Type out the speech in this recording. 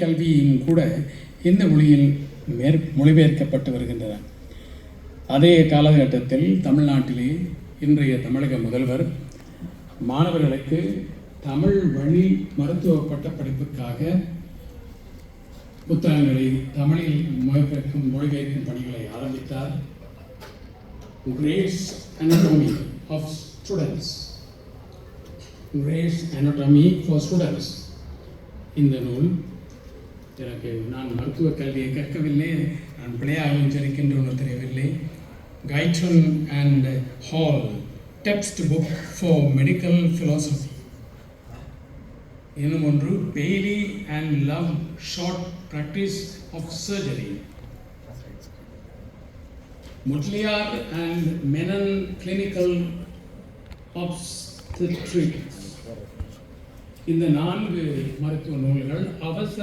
கல்வியும் கூட இந்த மொழியில் மேற் மொழிபெயர்க்கப்பட்டு வருகின்றன? அதே காலகட்டத்தில் தமிழ்நாட்டிலே இன்றைய தமிழக முதல்வர் மாணவர்களுக்கு தமிழ் வழி மருத்துவ பட்ட படிப்புக்காக புத்தகங்களை தமிழில் மொழிபெயர்க்கும் மொழிபெயர்க்கும் பணிகளை ஆரம்பித்தார் Gray's anatomy of students Gray's anatomy for students இந்த நூல் எனக்கு நான் மருத்துவ கல்வியை கற்கவில்லை. நான் பிழையாக உச்சரிக்கின்றோன்னு தெரியவில்லை. Guyton and Hall text book for medical philosophy இன்னும் ஒன்று Bailey and Love short practice of surgery Mudaliar and Menon clinical obstetrics. இந்த நான்கு மருத்துவ நூல்கள் அவசர